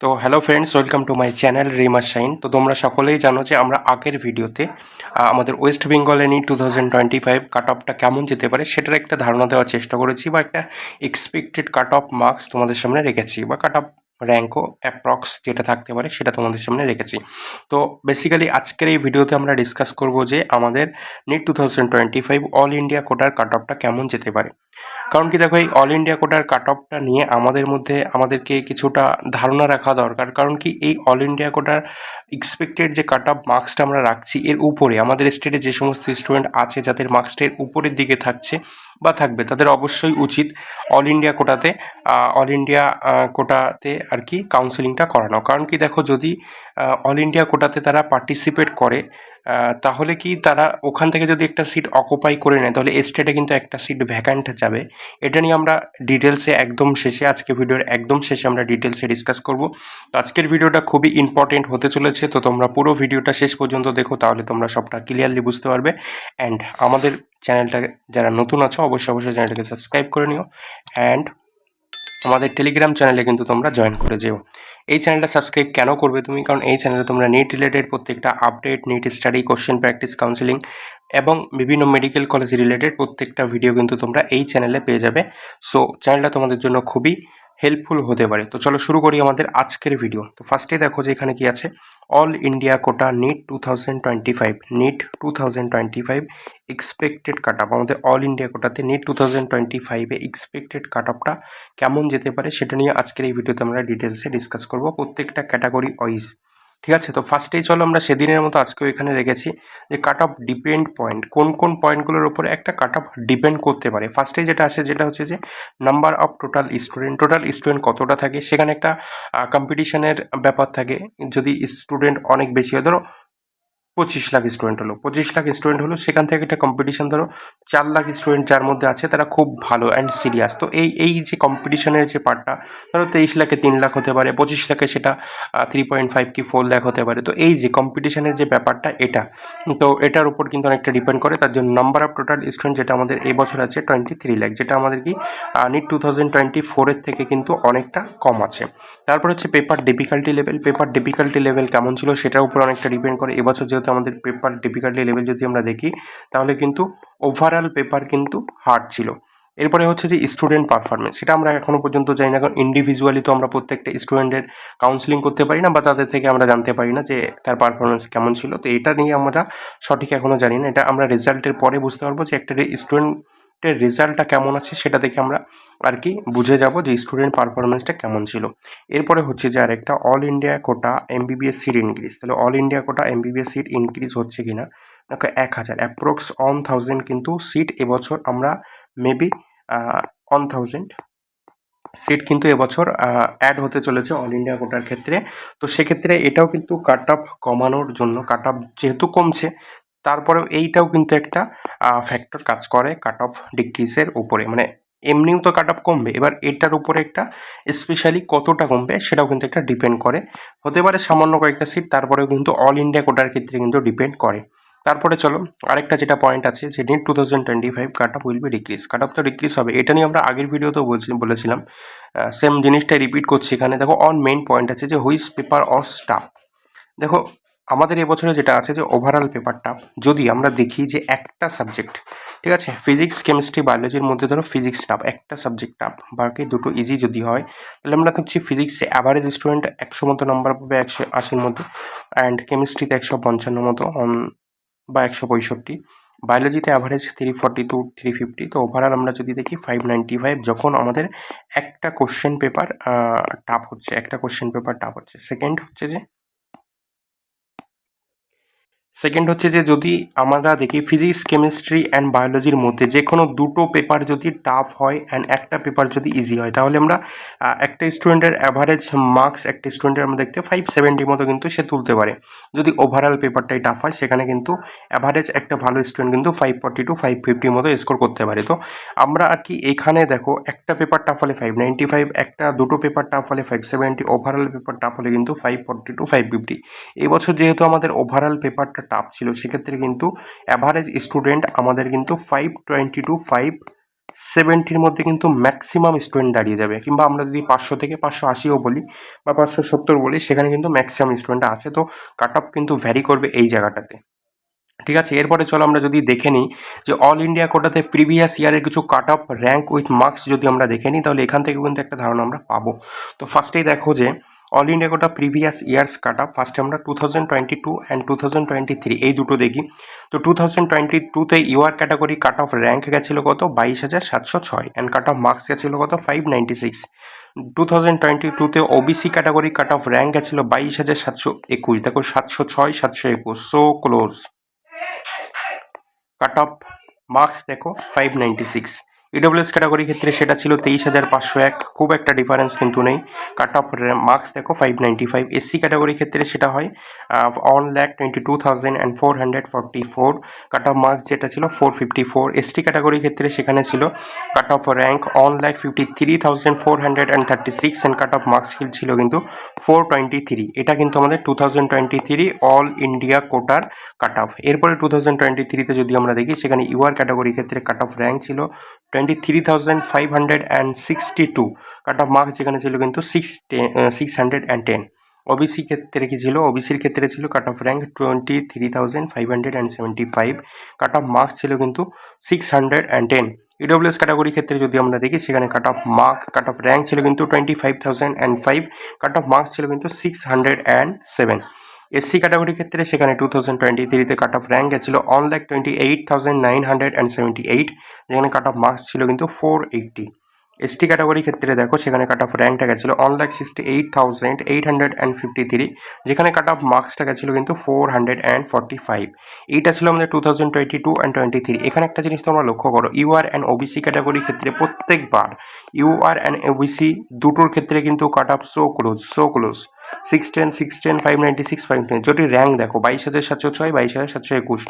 তো hello friends welcome to my channel Rima shine তো তোমরা সকলেই জানো যে আমরা আগের ভিডিওতে আমাদের ওয়েস্ট বেঙ্গলে নিয়ে two thousand twenty five cut অফটা কেমন যেতে পারে সেটার একটা ধারণা দেওয়ার চেষ্টা করেছি বা একটা এক্সপেক্টেড কাট অফ মার্কস তোমাদের সামনে রেখেছি বা কাট অফ র্যাঙ্কও অ্যাপ্রক্স যেটা থাকতে পারে সেটা তোমাদের সামনে রেখেছি। তো বেসিক্যালি আজকের এই ভিডিওতে আমরা ডিসকাস করব যে আমাদের NEET two thousand twenty five all India কোটার কাট অফটা কেমন যেতে পারে। কারণ কি দেখো এই অল ইন্ডিয়া কোটার কাট অফটা নিয়ে আমাদের মধ্যে আমাদেরকে কিছুটা ধারণা রাখা দরকার। কারণ কি এই অল ইন্ডিয়া কোটার এক্সপেক্টেড যে কাট অফ মার্কসটা আমরা রাখছি এর উপরে, আমাদের স্টেটে যে সমস্ত স্টুডেন্ট আছে যাদের মার্কসটা এর উপরের দিকে থাকছে বা থাকবে। তাদের অবশ্যই উচিত অল ইন্ডিয়া কোটাতে অল ইন্ডিয়া কোটাতে আর কি কাউন্সেলিংটা করানো। কারণ কি দেখো যদি অল ইন্ডিয়া কোটাতে তারা পার্টিসিপেট করে তাহলে কি তারা ওখান থেকে যদি একটা সিট অকুপাই করে নেয়, তাহলে স্টেটে কিন্তু একটা সিট ভ্যাকান্ট যাবে। এটা নিয়ে আমরা ডিটেলসে একদম শেষে, আজকে ভিডিওর একদম শেষে আমরা ডিটেলসে ডিসকাস করব। তো আজকের ভিডিওটা খুবই ইম্পর্টেন্ট হতে চলেছে, তো তোমরা পুরো ভিডিওটা শেষ পর্যন্ত দেখো, তাহলে তোমরা সবটা ক্লিয়ারলি বুঝতে পারবে। অ্যান্ড আমাদের চ্যানেলটা যারা নতুন আছো, অবশ্যই অবশ্যই চ্যানেলটাকে সাবস্ক্রাইব করে নিও। অ্যান্ড আমাদের টেলিগ্রাম চ্যানেলে কিন্তু তোমরা জয়েন করে যেও। এই চ্যানেলটা সাবস্ক্রাইব কেন করবে তুমি? কারণ এই চ্যানেলে তোমরা নিট রিলেটেড প্রত্যেকটা update NEET study question practice counselling এবং বিভিন্ন মেডিকেল কলেজ রিলেটেড প্রত্যেকটা ভিডিও কিন্তু তোমরা এই চ্যানেলে পেয়ে যাবে। সো চ্যানেলটা তোমাদের জন্য খুবই হেল্পফুল হতে পারে। তো চলো শুরু করি আমাদের আজকের ভিডিও তো ফার্স্টে দেখো যে এখানে কি আছে। All India quota NEET two thousand twenty five NEET two thousand twenty five expected cut up আমাদের অল ইন্ডিয়া কোটাতে নিট টু থাউজেন্ড টোয়েন্টি ফাইভে এক্সপেক্টেড কাট আপটা কেমন যেতে পারে সেটা নিয়ে আজকের এই ভিডিওতে আমরা ডিটেলসে ডিসকাস করব। প্রত্যেকটা ক্যাটাগরি ওয়াইজ ঠিক আছে? তো ফার্স্টেই চলো আমরা সেদিনের মতো আজকেও এখানে রেখেছি যে কাট অফ ডিপেন্ড পয়েন্ট কোন কোন পয়েন্টগুলোর উপরে একটা কাট অফ ডিপেন্ড করতে পারে। ফার্স্টেই যেটা আসে যেটা হচ্ছে যে number of total student total student কতটা থাকে? সেখানে একটা কম্পিটিশনের ব্যাপার থাকে। যদি স্টুডেন্ট অনেক বেশি হয়, ধরো পঁচিশ লাখ স্টুডেন্ট হলো। পঁচিশ লাখ স্টুডেন্ট হলো, সেখান থেকে একটা কম্পিটিশন ধরো, চার লাখ স্টুডেন্ট যার মধ্যে আছে, তারা খুব ভালো অ্যান্ড সিরিয়াস তো এই এই যে কম্পিটিশনের যে পার্টটা, ধরো তেইশ লাখে তিন লাখ হতে পারে, পঁচিশ লাখে সেটা থ্রি পয়েন্ট ফাইভ কি ফোর লাখ হতে পারে। তো এই যে কম্পিটিশনের যে ব্যাপারটা, এটা, তো এটার উপর কিন্তু অনেকটা ডিপেন্ড করে। তার জন্য নাম্বার অফ টোটাল স্টুডেন্ট যেটা আমাদের এই বছর আছে টোয়েন্টি থ্রি লাখ, যেটা আমাদের কি নিট টু থাউজেন্ড টোয়েন্টি ফোরের থেকে কিন্তু অনেকটা কম আছে। তারপর হচ্ছে paper difficulty level paper difficulty level কেমন ছিল, সেটার উপর অনেকটা ডিপেন্ড করে। এবছর যেহেতু আমাদের পেপার ডিফিকাল্টি লেভেল যদি আমরা দেখি, তাহলে কিন্তু ওভারঅল পেপার কিন্তু হার্ড ছিল। এরপরে হচ্ছে যে স্টুডেন্ট পারফরমেন্স সেটা আমরা এখনও পর্যন্ত জানি না, কারণ ইন্ডিভিজুয়ালি তো আমরা প্রত্যেকটা স্টুডেন্টের কাউন্সিলিং করতে পারি না, বা তাদের থেকে আমরা জানতে পারি না যে তার পারফরমেন্স কেমন ছিল। তো এটা নিয়ে আমরা সঠিক এখনও জানি না। এটা আমরা রেজাল্টের পরে বুঝতে পারব যে একটা স্টুডেন্টের রেজাল্টটা কেমন আছে, সেটা দেখে আমরা আর কি, বুঝে যাব যে স্টুডেন্ট পারফরমেন্সটা কেমন ছিল। এরপরে হচ্ছে যে আরেকটা all India quota MBBS seat increase তাহলে all India quota MBBS seat increase হচ্ছে কিনা? দেখো, এক হাজার অ্যাপ্রক্স ওয়ান থাউজেন্ড কিন্তু সিট এবছর আমরা মেবি ওয়ান থাউজেন্ড সিট কিন্তু এবছর অ্যাড হতে চলেছে অল ইন্ডিয়া কোটার ক্ষেত্রে। তো সেক্ষেত্রে এটাও কিন্তু কাট অফ কমানোর জন্য কাট অফ যেহেতু কমছে, তারপরেও এইটাও কিন্তু একটা ফ্যাক্টর কাজ করে কাট অফ ডিক্রিজের উপরে। মানে এমনিও তো কাট কমবে। এবার এটার উপরে একটা স্পেশালি কতটা কমবে সেটাও কিন্তু একটা ডিপেন্ড করে। হতে পারে সামান্য কয়েকটা সিট তারপরেও কিন্তু অল ইন্ডিয়া কোটার ক্ষেত্রে কিন্তু ডিপেন্ড করে। তারপরে চলো, আরেকটা যেটা পয়েন্ট আছে যে two thousand twenty five cut off will be decrease cut off তো ডিক্রিজ হবে। এটা নিয়ে আমরা আগের ভিডিওতেও বলছি, বলেছিলাম। সেম জিনিসটাই রিপিট করছি এখানে। দেখো অন মেইন পয়েন্ট আছে যে হুইস পেপার অর স্টাফ দেখো, আমাদের এবছরে যেটা আছে যে ওভারঅল পেপারটা যদি আমরা দেখি যে একটা সাবজেক্ট ঠিক আছে? ফিজিক্স কেমিস্ট্রি বায়োলজির মধ্যে ধরো ফিজিক্স টাফ একটা সাবজেক্ট টাফ বাকি দুটো ইজি যদি হয়, তাহলে আমরা দেখছি ফিজিক্সে অ্যাভারেজ স্টুডেন্ট একশো মতো নাম্বার পাবে একশো আশির মধ্যে অ্যান্ড কেমিস্ট্রিতে একশো পঞ্চান্ন মতো বা একশো পঁয়ষট্টি বায়োলজিতে average three forty two three fifty তো ওভারঅল আমরা যদি দেখি ফাইভ নাইনটি ফাইভ যখন আমাদের একটা কোশ্চেন পেপার টাফ হচ্ছে, একটা কোশ্চেন পেপার টাফ হচ্ছে। সেকেন্ড হচ্ছে যে সেকেন্ড হচ্ছে যে যদি আমরা দেখি ফিজিক্স কেমিস্ট্রি অ্যান্ড বায়োলজির মধ্যে যে কোনো দুটো পেপার যদি টাফ হয় অ্যান্ড একটা পেপার যদি ইজি হয়, তাহলে আমরা একটা স্টুডেন্টের অ্যাভারেজ মার্কস একটা স্টুডেন্টের আমরা দেখতে ফাইভ সেভেন্টি মতো কিন্তু সে তুলতে পারে। যদি ওভারঅল পেপারটাই টাফ হয়, সেখানে কিন্তু অ্যাভারেজ একটা ভালো স্টুডেন্ট কিন্তু ফাইভ ফর্টি টু ফাইভ ফিফটির মতো স্কোর করতে পারে। তো আমরা আর কি এখানে দেখো, একটা পেপার টাফ হলে ফাইভ নাইনটি ফাইভ একটা দুটো পেপার টাফ হলে five seventy overall paper tough হলে কিন্তু five forty two five fifty এবছর যেহেতু আমাদের ওভারঅল পেপারটা টাফ ছিল। সেক্ষেত্রে কিন্তু অ্যাভারেজ স্টুডেন্ট আমাদের কিন্তু ফাইভ টোয়েন্টি টু ফাইভ সেভেন্টির মধ্যে কিন্তু ম্যাক্সিমাম স্টুডেন্ট দাঁড়িয়ে যাবে। কিংবা আমরা যদি পাঁচশো থেকে পাঁচশো আশিও বলি বা পাঁচশো সত্তর বলি, সেখানে কিন্তু ম্যাক্সিমাম স্টুডেন্ট আছে। তো কাট অফ কিন্তু ভ্যারি করবে এই জায়গাটাতে। ঠিক আছে? এরপরে চলো আমরা যদি দেখে নিই যে অল ইন্ডিয়া কোটাতে প্রিভিয়াস ইয়ারের কিছু cut off rank with marks যদি আমরা দেখে নিই, তাহলে এখান থেকে কিন্তু একটা ধারণা আমরা পাবো। তো ফার্স্টেই দেখো যে all India quota previous years cut ফার্স্টে আমরা two thousand twenty two and two thousand twenty three এই দুটো দেখি। তো টু থাউজেন্ড টোয়েন্টি টুতে UR category cut off rank গেছিল কত? বাইশ হাজার সাতশো ছয়। অ্যান্ড কাট অফ মার্কস গেছিল কত? Five ninety six two thousand twenty টুতে OBC category cut off rank গেছিল বাইশ হাজার সাতশো একুশ। দেখো সাতশো ছয়, সাতশো একুশ। So close cut off marks দেখো five ninety six EWS category ক্ষেত্রে সেটা ছিল তেইশ হাজার পাঁচশো এক। খুব একটা ডিফারেন্স কিন্তু নেই। কাট অফ মার্কস দেখো five ninety five SC category ক্ষেত্রে সেটা হয় one lakh twenty two thousand and four hundred forty four cut off marks যেটা ছিল four fifty four ST category ক্ষেত্রে সেখানে ছিল cut off rank one lakh fifty three thousand four hundred and thirty six and cut off marks ছিল কিন্তু four twenty three এটা কিন্তু আমাদের two thousand twenty three all India কোটার cut off এরপরে টু থাউজেন্ড টোয়েন্টি থ্রিতে যদি আমরা দেখি, সেখানে ইউআর ক্যাটাগরি ক্ষেত্রে কাট অফ র্যাঙ্ক ছিল twenty three thousand five hundred and sixty two cut off marks যেখানে ছিল কিন্তু six six hundred and ten OBC ক্ষেত্রে কি ছিল? ওবিসির ক্ষেত্রে ছিল cut off rank twenty three thousand five hundred and seventy five cut off marks ছিল কিন্তু six hundred and ten EWS category ক্ষেত্রে যদি আমরা দেখি, সেখানে cut off mark cut off rank ছিল কিন্তু twenty five thousand and five cut off marks ছিল কিন্তু six hundred and seven SC category ক্ষেত্রে সেখানে টু থাউজেন্ড টোয়েন্টি থ্রিতে কাট অফ র্যাঙ্ক গেছিল one lakh twenty eight thousand nine hundred and seventy eight যেখানে cut off marks ছিল কিন্তু four eighty ST category ক্ষেত্রে দেখো, সেখানে কাট অফ র্যাঙ্কটা গেছিল one lakh sixty eight thousand eight hundred and fifty three যেখানে কাট অফ মার্কসটা গেছিল কিন্তু four hundred and forty five এইটা ছিল আমাদের two thousand twenty two and twenty three এখানে একটা জিনিস তোমরা লক্ষ্য করো ইউআর অ্যান্ড ওবিসি ক্যাটাগরি ক্ষেত্রে প্রত্যেকবার ইউআর অ্যান্ড ওবিসি দুটোর ক্ষেত্রে কিন্তু cut off so close so close six ten six ten five ninety six five ten যদি র্যাঙ্ক দেখো, বাইশ হাজার সাতশো ছয়, বাইশ হাজার সাতশো একুশ।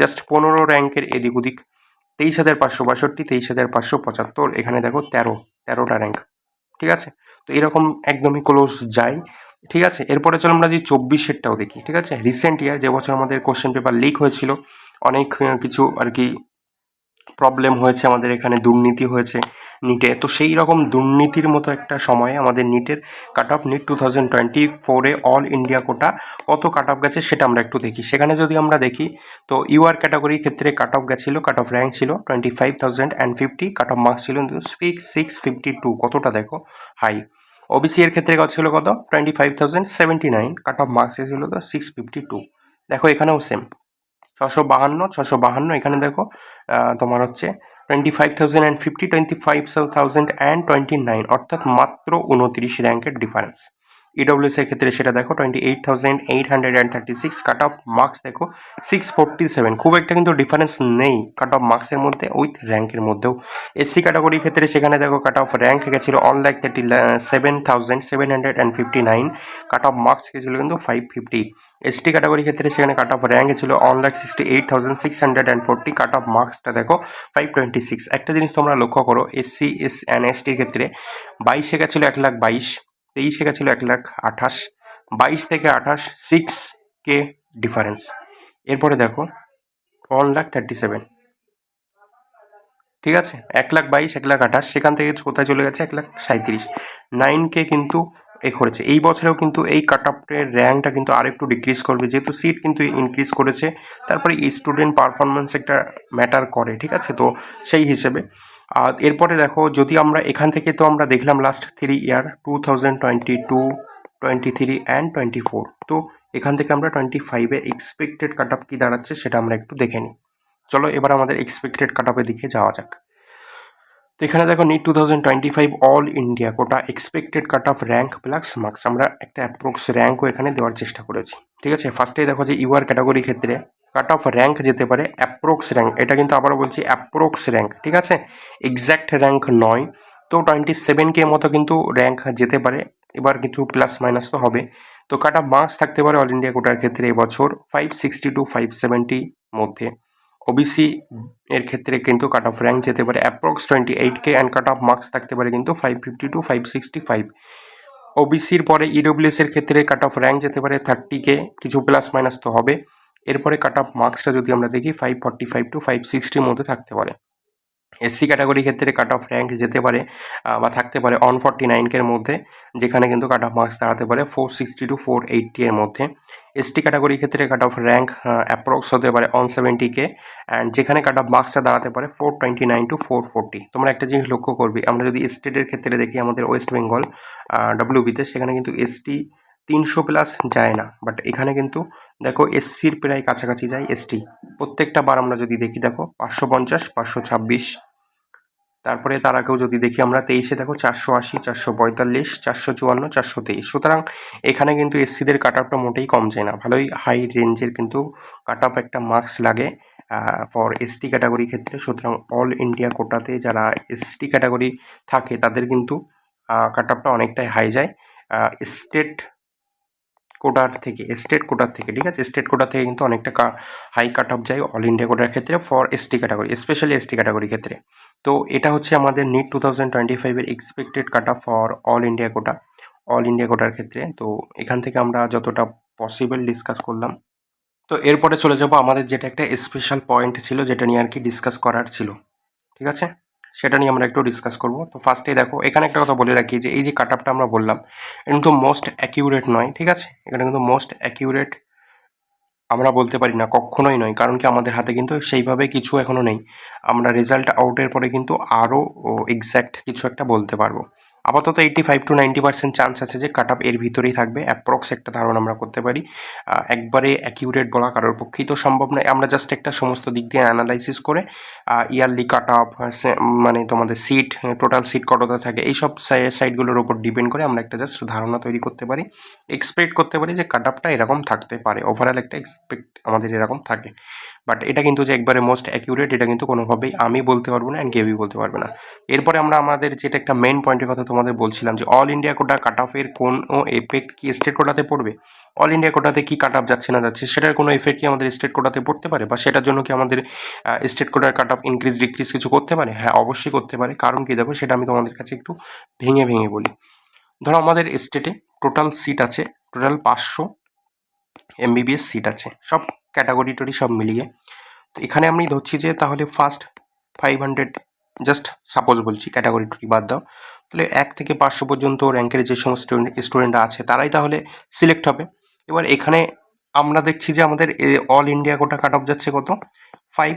জাস্ট পনেরো র্যাঙ্কের এদিক ওদিক, তেইশ হাজার পাঁচশো বাষট্টি, তেইশ হাজার পাঁচশো পঁচাত্তর, এখানে দেখো তেরো, তেরোটা র্যাঙ্ক ঠিক আছে? তো এরকম একদমই ক্লোজ যায়। ঠিক আছে? এরপরে চলো আমরা যে চব্বিশেরটাও দেখি। ঠিক আছে? রিসেন্ট ইয়ার যে বছর আমাদের কোশ্চেন পেপার লিক হয়েছিল, অনেক কিছু আর কি প্রবলেম হয়েছে আমাদের এখানে, দুর্নীতি হয়েছে। নিটে। তো সেই রকম দুর্নীতির মতো একটা সময়ে আমাদের নিটের cut off NEET two thousand twenty ফোরে অল ইন্ডিয়া কোটা কত কাট অফ গেছে সেটা আমরা একটু দেখি। সেখানে যদি আমরা দেখি, তো ইউআর ক্যাটাগরি ক্ষেত্রে কাট অফ গেছিল কাট অফ র্যাঙ্ক ছিল twenty five thousand and fifty cut off marks ছিল সিক্স সিক্স ফিফটি টু কতটা দেখো? হাই ওবিসি এর ক্ষেত্রে ছিল কত? Twenty five thousand seventy nine cut off marks ছিল তো সিক্স ফিফটি টু দেখো এখানেও সেম ছশো বাহান্ন ছশো বাহান্ন, এখানে দেখো তোমার হচ্ছে twenty five thousand and fifty twenty five thousand and twenty nine অর্থাৎ মাত্র উনত্রিশ র্যাঙ্কের ডিফারেন্স ইডব্লিউএস এর ক্ষেত্রে সেটা দেখো twenty eight thousand eight hundred and thirty six cut off marks দেখো সিক্স ফোরটি সেভেন খুব একটা কিন্তু ডিফারেন্স নেই কাট অফ মার্কসের মধ্যে উইথ র্যাঙ্কের মধ্যেও। এসসি ক্যাটাগরির ক্ষেত্রে সেখানে দেখো কাট অফ র্যাঙ্ক গেছিল one lakh thirty seven thousand seven hundred and fifty nine cut off marks গেছিল কিন্তু ফাইভ ফিফটি এসটি ক্যাটাগরি ক্ষেত্রে সেখানে কাট অফ র্যাঙ্ক ছিল one lakh sixty eight thousand six hundred and forty cut off মার্কসটা দেখো five twenty six একটা জিনিস তোমরা লক্ষ্য করো এসসি এস অ্যান্ড এসটির ক্ষেত্রে বাইশে গেছিল এক লাখ বাইশ, তেইশে গেছিল এক লাখ আঠাশ, বাইশ থেকে আঠাশ সিক্স কে ডিফারেন্স এরপরে দেখো ওয়ান লাখ থার্টি সেভেন ঠিক আছে? এক লাখ বাইশ, এক লাখ আঠাশ, সেখান থেকে কোথায় চলে গেছে? এক লাখ সাঁত্রিশ নাইন কে কিন্তু এ করেছে। এই বছরেও কিন্তু এই কাট আপের র্যাঙ্কটা কিন্তু আরেকটু ডিক্রিজ করবে। যেহেতু সিট কিন্তু ইনক্রিজ করেছে, তারপরে স্টুডেন্ট পারফরমেন্স একটা ম্যাটার করে, ঠিক আছে? তো সেই হিসেবে। আর এরপরে দেখো, যদি আমরা এখান থেকে তো আমরা দেখলাম last three year two thousand twenty two twenty three and twenty four তো এখান থেকে আমরা টোয়েন্টি ফাইভে এক্সপেক্টেড কাট আপ কী দাঁড়াচ্ছে সেটা আমরা একটু দেখে নিই। চলো এবার আমাদের এক্সপেক্টেড কাট আপের দিকে যাওয়া যাক। এখানে দেখো NEET two thousand twenty five all India quota expected cut off rank plus marks আমরা একটা অ্যাপ্রক্স র্যাঙ্কও এখানে দেওয়ার চেষ্টা করেছি। ঠিক আছে? ফার্স্টেই দেখো যে ইউআর ক্যাটাগরি ক্ষেত্রে কাট অফ র্যাঙ্ক যেতে পারে অ্যাপ্রক্স র্যাঙ্ক এটা কিন্তু আবারও বলছি অ্যাপ্রক্স র্যাঙ্ক ঠিক আছে? এক্স্যাক্ট র্যাঙ্ক নয়। তো টোয়েন্টি সেভেন কে মতো কিন্তু র্যাঙ্ক যেতে পারে। এবার কিছু প্লাস মাইনাস তো হবে। তো কাট অফ মার্কস থাকতে পারে অল ইন্ডিয়া কোটার ক্ষেত্রে এবছর five sixty two five seventy মধ্যে। ওবিসি এর ক্ষেত্রে কিন্তু কাট অফ র্যাঙ্ক যেতে পারে approx twenty eight K and cut off marks থাকতে পারে কিন্তু five fifty two five sixty five ওবিসির পরে ইডব্লিউএস এর ক্ষেত্রে কাট অফ র্যাঙ্ক যেতে পারে থার্টি কে কিছু প্লাস মাইনাস তো হবে। এরপরে কাট অফ মার্কসটা যদি আমরা দেখি five forty five two five সিক্সটির মধ্যে থাকতে পারে। এসসি ক্যাটাগরি ক্ষেত্রে কাট অফ র্যাঙ্ক যেতে পারে বা থাকতে পারে অন ফর্টি নাইনকের মধ্যে, যেখানে কিন্তু কাট অফ মার্কস দাঁড়াতে পারে four sixty two four eighty এর মধ্যে। এসটি ক্যাটাগরি ক্ষেত্রে কাট অফ র্যাঙ্ক অ্যাপ্রক্স হতে পারে অন সেভেন্টি কে অ্যান্ড যেখানে কাট অফ মার্কসটা দাঁড়াতে পারে four twenty nine two four forty তোমরা একটা জিনিস লক্ষ্য করবে, আমরা যদি স্টেটের ক্ষেত্রে দেখি আমাদের ওয়েস্ট বেঙ্গল ডাব্লিউবিতে সেখানে কিন্তু এসটি তিনশো প্লাস যায় না। বাট এখানে কিন্তু দেখো এসসির প্রায় কাছাকাছি যায় এসটি প্রত্যেকটা বার আমরা যদি দেখি, দেখো পাঁচশো পঞ্চাশ, পাঁচশো ছাব্বিশ। তারপরে তার আগেও যদি দেখি আমরা তেইশে, দেখো চারশো আশি, চারশো পঁয়তাল্লিশ, চারশো চুয়ান্ন, চারশো তেইশ। সুতরাং এখানে কিন্তু এসসিদের কাট আপটা মোটেই কম যায় না। ভালোই হাই রেঞ্জের কিন্তু কাট আপ একটা মার্কস লাগে ফর এসটি ক্যাটাগরি ক্ষেত্রে। সুতরাং অল ইন্ডিয়া কোটাতে যারা এসটি ক্যাটাগরি থাকে, তাদের কিন্তু কাট আপটা অনেকটাই হাই যায়। স্টেট কোটার থেকে স্টেট কোটার থেকে, ঠিক আছে? স্টেট কোটার থেকে কিন্তু অনেকটা হাই কাট অফ যায় অল ইন্ডিয়া কোটার ক্ষেত্রে for ST category specially ST category ক্ষেত্রে। তো এটা হচ্ছে আমাদের নিট টু থাউজেন্ড টোয়েন্টি ফাইভের expected cut for all India quota all India কোটার ক্ষেত্রে। তো এখান থেকে আমরা যতটা পসিবল ডিসকাস করলাম। তো এরপরে চলে যাব, আমাদের যেটা একটা স্পেশাল পয়েন্ট ছিল, যেটা নিয়ে আর কি ডিসকাস করার ছিল। ঠিক আছে? সেটা নিয়ে আমরা একটু ডিসকাস করব। তো ফার্স্টে দেখো, এখানে একটা কথা বলে রাখি যে, এই যে কাট আমরা বললাম, এটা কিন্তু মোস্ট অ্যাকিউরেট নয়। ঠিক আছে? এখানে কিন্তু মোস্ট অ্যাকিউরেট আমরা বলতে পারি না, কখনোই নয়। কারণ কি আমাদের হাতে কিন্তু সেইভাবে কিছু এখনও নেই। আমরা রেজাল্ট আউটের পরে কিন্তু আরও এক্স্যাক্ট কিছু একটা বলতে পারব। আপাতত eighty five two ninety percent chance আছে যে কাট আপ এর ভিতরেই থাকবে। অ্যাপ্রক্স একটা ধারণা আমরা করতে পারি। একবারে অ্যাকিউরেট বলা কারোর পক্ষেই তো সম্ভব নয়। আমরা জাস্ট একটা সমস্ত দিক দিয়ে অ্যানালাইসিস করে ইয়ারলি কাট আপ মানে তোমাদের সিট টোটাল সিট কতটা থাকে, এইসব সাইটগুলোর উপর ডিপেন্ড করে আমরা একটা জাস্ট ধারণা তৈরি করতে পারি। এক্সপেক্ট করতে পারি যে কাট আপটা এরকম থাকতে পারে। ওভারঅল একটা এক্সপেক্ট আমাদের এরকম থাকে। বাট এটা কিন্তু যে একবারে মোস্ট অ্যাকিউরেট এটা কিন্তু কোনোভাবেই আমি বলতে পারব না অ্যান্ড কেউই বলতে পারবে না। এরপরে আমরা আমাদের যেটা একটা মেন পয়েন্টের কথা তোমাদের বলছিলাম যে অল ইন্ডিয়া কোটা কাট অফের কোন এফেক্ট কি স্টেট কোটাতে পড়বে? অল ইন্ডিয়া কোটাতে কি কাট অফ যাচ্ছে না যাচ্ছে? সেটার কোনো এফেক্ট কি আমাদের স্টেট কোটাতে পড়তে পারে? বা সেটার জন্য কি আমাদের স্টেট কোটার কাট অফ ইনক্রিজ ডিক্রিজ কিছু করতে পারে? হ্যাঁ অবশ্যই করতে পারে। কারণ কি দেখো, সেটা আমি তোমাদের কাছে একটু ভেঙে ভেঙে বলি। ধরো আমাদের স্টেটে টোটাল সিট আছে টোটাল পাঁচশো এমবিবিএস সিট আছে। সব ক্যাটাগরি টরি সব মিলিয়ে। তো এখানে আমি ধরছি যে তাহলে first five hundred just suppose বলছি ক্যাটাগরি টরি বাদ দাও। তাহলে এক থেকে পাঁচশো পর্যন্ত র্যাঙ্কের যে সমস্ত স্টুডেন্টরা আছে, তারাই তাহলে সিলেক্ট হবে। এবার এখানে আমরা দেখছি যে আমাদের all India quota cut off যাচ্ছে কত? ফাইভ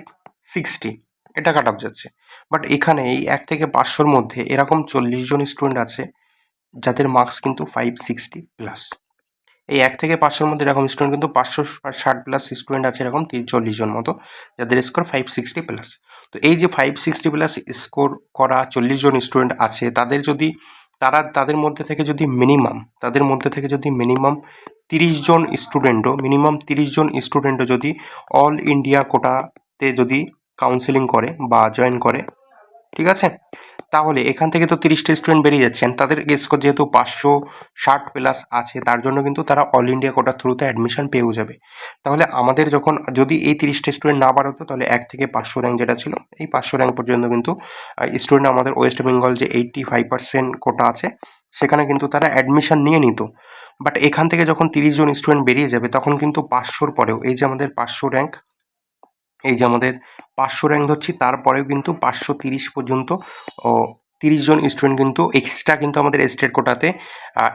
সিক্সটি এটা কাট অফ যাচ্ছে। বাট এখানে এই এক থেকে পাঁচশোর মধ্যে এরকম চল্লিশ জন স্টুডেন্ট আছে, যাদের মার্কস কিন্তু ফাইভ সিক্সটি প্লাস এই এক থেকে পাঁচশোর মধ্যে এরকম স্টুডেন্ট কিন্তু পাঁচশো ষাট প্লাস স্টুডেন্ট আছে এরকম তিরিশ চল্লিশ জন মতো, যাদের স্কোর ফাইভ সিক্সটি প্লাস তো এই যে ফাইভ সিক্সটি প্লাস স্কোর করা চল্লিশ জন স্টুডেন্ট আছে, তাদের যদি, তারা, তাদের মধ্যে থেকে যদি মিনিমাম তাদের মধ্যে থেকে যদি মিনিমাম তিরিশ জন স্টুডেন্টও মিনিমাম তিরিশ জন স্টুডেন্টও যদি অল ইন্ডিয়া কোটাতে যদি কাউন্সেলিং করে বা জয়েন করে, ঠিক আছে? তাহলে এখান থেকে তো তিরিশটা স্টুডেন্ট বেরিয়ে যাচ্ছেন। তাদের স্কোর যেহেতু পাঁচশো ষাট প্লাস আছে, তার জন্য কিন্তু তারা অল ইন্ডিয়া কোটার থ্রুতে অ্যাডমিশন পেয়েও যাবে। তাহলে আমাদের যখন, যদি এই তিরিশটা স্টুডেন্ট না বাড়তো তাহলে এক থেকে পাঁচশো র্যাঙ্ক যেটা ছিল, এই পাঁচশো র্যাঙ্ক পর্যন্ত কিন্তু স্টুডেন্ট আমাদের ওয়েস্ট বেঙ্গল যে এইট্টি ফাইভ পার্সেন্ট কোটা আছে, সেখানে কিন্তু তারা অ্যাডমিশন নিয়ে নিত। বাট এখান থেকে যখন তিরিশ জন স্টুডেন্ট বেরিয়ে যাবে, তখন কিন্তু পাঁচশোর পরেও, এই যে আমাদের পাঁচশো র্যাঙ্ক এই যে আমাদের পাঁচশো র্যাঙ্ক ধরছি, তারপরেও কিন্তু পাঁচশো তিরিশ পর্যন্ত তিরিশ জন স্টুডেন্ট কিন্তু এক্সট্রা কিন্তু আমাদের স্টেট কোটাতে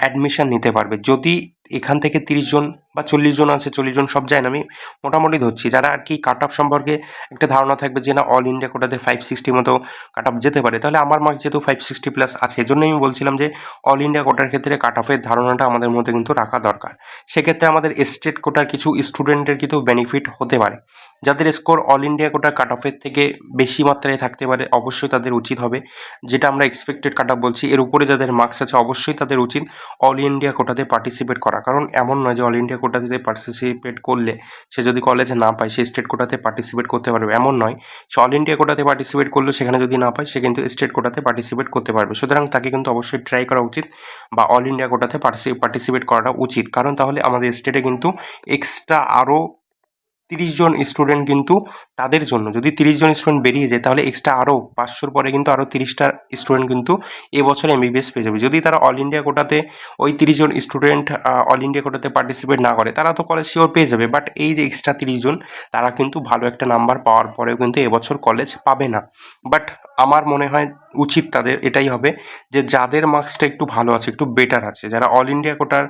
অ্যাডমিশান নিতে পারবে। যদি এখান থেকে তিরিশ জন বা চল্লিশ জন আছে, চল্লিশ জন সব যায় না। আমি মোটামুটি ধরছি। যারা আর কি কাট অফ সম্পর্কে একটা ধারণা থাকবে যে না অল ইন্ডিয়া কোটাতে ফাইভ সিক্সটি মতো কাট অফ যেতে পারে, তাহলে আমার মার্কস যেহেতু ফাইভ সিক্সটি প্লাস আছে এজন্য আমি বলছিলাম যে অল ইন্ডিয়া কোটার ক্ষেত্রে কাট অফের ধারণাটা আমাদের মধ্যে কিন্তু রাখা দরকার। সেক্ষেত্রে আমাদের স্টেট কোটার কিছু স্টুডেন্টের কিন্তু বেনিফিট হতে পারে। যাদের স্কোর অল ইন্ডিয়া কোটার কাট অফের থেকে বেশি মাত্রায় থাকতে পারে, অবশ্যই তাদের উচিত হবে। যেটা আমরা এক্সপেক্টেড কাট অফ বলছি, এর উপরে যাদের মার্কস আছে, অবশ্যই তাদের উচিত অল ইন্ডিয়া কোটাতে পার্টিসিপেট করা। কারণ এমন নয় যে অল ইন্ডিয়া কোটাতে পার্টিসিপেট করলে সে যদি কলেজে না পায়, সে স্টেট কোটাতে পার্টিসিপেট করতে পারবে। এমন নয়, সে অল ইন্ডিয়া কোটাতে পার্টিসিপেট করলেও সেখানে যদি না পায়, সে কিন্তু স্টেট কোটাতে পার্টিসিপেট করতে পারবে। সুতরাং তাকে কিন্তু অবশ্যই ট্রাই করা উচিত বা অল ইন্ডিয়া কোটাতে পার্টিসিপেট করাটা উচিত। কারণ তাহলে আমাদের স্টেটে কিন্তু এক্সট্রা আরও তিরিশ জন স্টুডেন্ট কিন্তু তাদের জন্য। যদি তিরিশ জন স্টুডেন্ট বেরিয়ে যায়, তাহলে এক্সট্রা আরও পাঁচশোর পরে কিন্তু আরও তিরিশটা স্টুডেন্ট কিন্তু এবছর এমবিবিএস পেয়ে যাবে। যদি তারা অল ইন্ডিয়া কোটাতে, ওই তিরিশ জন স্টুডেন্ট অল ইন্ডিয়া কোটাতে পার্টিসিপেট না করে, তারা তো কলেজ শিওর পেয়ে যাবে। বাট এই যে এক্সট্রা তিরিশ জন, তারা কিন্তু ভালো একটা নাম্বার পাওয়ার পরেও কিন্তু এবছর কলেজ পাবে না। বাট আমার মনে হয় উচিত তাদের এটাই হবে যে, যাদের মার্কসটা একটু ভালো আছে, একটু বেটার আছে, যারা অল ইন্ডিয়া কোটার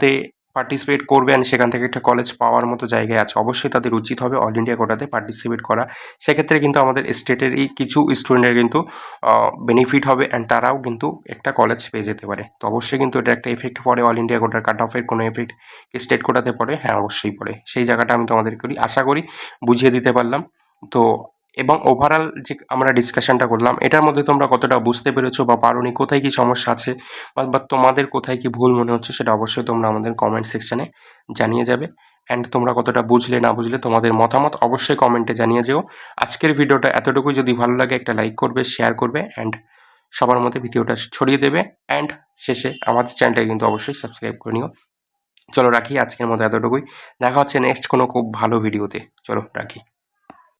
তে পার্টিসিপেট করবে and সেখান থেকে একটা কলেজ পাওয়ার মতো জায়গায় আছে। অবশ্যই তাদের উচিত হবে অল ইন্ডিয়া কোটাতে পার্টিসিপেট করা। সেক্ষেত্রে কিন্তু আমাদের স্টেটেরই কিছু স্টুডেন্টের কিন্তু বেনিফিট হবে অ্যান্ড তারাও কিন্তু একটা কলেজ পেয়ে যেতে পারে। তো অবশ্যই কিন্তু এটা একটা এফেক্ট পড়ে অল ইন্ডিয়া কোটার কাট অফের কোনো এফেক্ট স্টেট কোটাতে পড়ে? হ্যাঁ অবশ্যই পড়ে। সেই জায়গাটা আমি তোমাদের করি আশা করি বুঝিয়ে দিতে পারলাম। তো এবং ওভারঅল যে আমরা ডিসকাশনটা করলাম, এটার মধ্যে তোমরা কতটা বুঝতে পেরেছ বা পারোনি কোথায় কি সমস্যা আছে বা তোমাদের কোথায় কি ভুল মনে হচ্ছে সেটা অবশ্যই তোমরা আমাদের কমেন্ট সেকশানে জানিয়ে যাবে। অ্যান্ড তোমরা কতটা বুঝলে না বুঝলে তোমাদের মতামত অবশ্যই কমেন্টে জানিয়ে যেও। আজকের ভিডিওটা এতটুকুই। যদি ভালো লাগে একটা লাইক করবে শেয়ার করবে অ্যান্ড সবার মধ্যে ভিডিওটা ছড়িয়ে দেবে। অ্যান্ড শেষে আমাদের চ্যানেলটাকে কিন্তু অবশ্যই সাবস্ক্রাইব করে নিও। চলো রাখি আজকের মতো এতটুকুই। দেখা হচ্ছে নেক্সট কোনো খুব ভালো ভিডিওতে চলো রাখি।